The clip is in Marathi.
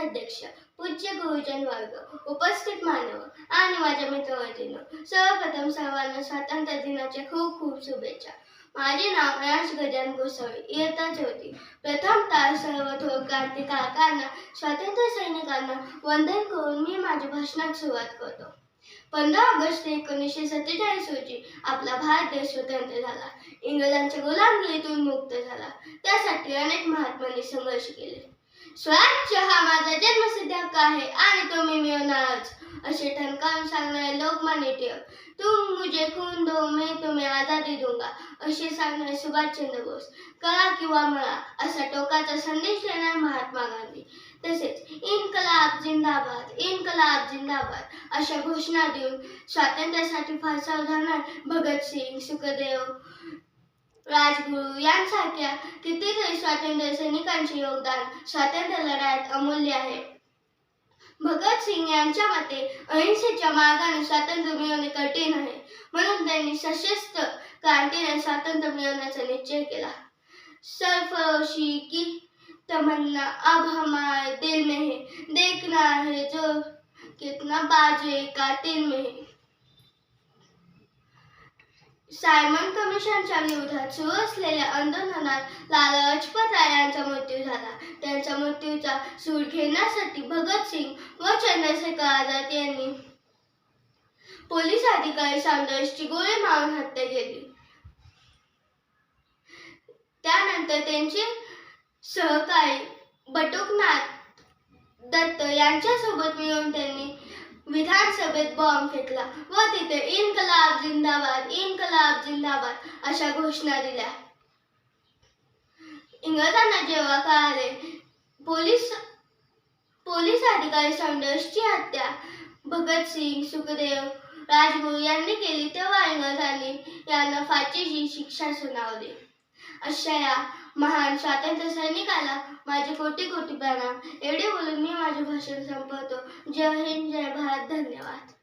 अध्यक्ष पूज्य गुरुजन वर्ग उपस्थित मानव आणि माझ्या मित्रमैत्रिणी सर्वप्रथम सर्वांना स्वातंत्र्य दिनाच्या खूप खूप शुभेच्छा. माझे नाव राज गजान गोसावी इयत्ता चौथी. प्रथम तार सर्व थोर क्रांतिकारकांना स्वातंत्र्य सैनिकांना वंदन करून मी माझ्या भाषणात सुरुवात करतो. पंधरा ऑगस्ट एकोणीसशे सत्तेचाळीस रोजी आपला भारत देश स्वतंत्र झाला. इंग्रजांच्या गुलामगिरीतून मुक्त झाला. त्यासाठी अनेक महात्म्यांनी संघर्ष केले. स्वराज्य हा माझा जन्मसिद्ध हक्क आहे आणि तो मी मिळवणारच. असे ठणकावून सांगणारे लोकमान्य टिळक तुम मुझे खून दो मी तुम्ही आजादी दूंगा. असे सांगणारे सुभाषचंद्र बोस करा किंवा मळा असा टोकाचा संदेश देणारे महात्मा गांधी. तसेच इनकलाब जिंदाबाद इनकलाब जिंदाबाद अशा घोषणा देऊन स्वातंत्र्यासाठी फारसा उदाहरण भगतसिंग सुखदेव राजगुरू यांसारख्या कितीतरी स्वातंत्र्य सैनिकांचे योगदान स्वातंत्र्य लढ्यात अमूल्य आहे. भगतसिंग यांच्या मते अहिंसेच्या मार्गाने स्वातंत्र्य मिळवणे कठीण आहे. म्हणून त्यांनी सशस्त्र क्रांतीने स्वातंत्र्य मिळवण्याचा निश्चय केला. सरफरोशी की तमन्ना अब हमारे दिल में है देखना है जो कितना बाजे कातिल में है सायमन कमिशनच्या विरोधात सुरू असलेल्या आंदोलनात लाला लजपत राय यांचा मृत्यू झाला. त्यांच्या मृत्यूचा सूड घेण्यासाठी भगतसिंग व चंद्रशेखर आझाद यांनी पोलीस अधिकारी सावंतची गोळी मारून हत्या केली. त्यानंतर त्यांचे सहकारी बटुकनाथ दत्त यांच्यासोबत मिळून त्यांनी विधानसभेत बॉम्ब फेकला व तिथे इन्कलाब जिंदाबाद इन्कलाब जिंदाबाद अशा घोषणा दिल्या. इंग्रजांना जेव्हा कळाले पोलीस पोलीस अधिकारी साऊंडर्सची हत्या भगतसिंग सुखदेव राजगुरू यांनी केली तेव्हा इंग्रजांनी यांना फाशीची शिक्षा सुनावली. अशा या महान स्वातंत्र्य सैनिकाला माझे कोटी कोटी प्रणाम. एवढे माझे भाषण संपवतो. जय हिंद जय भारत धन्यवाद.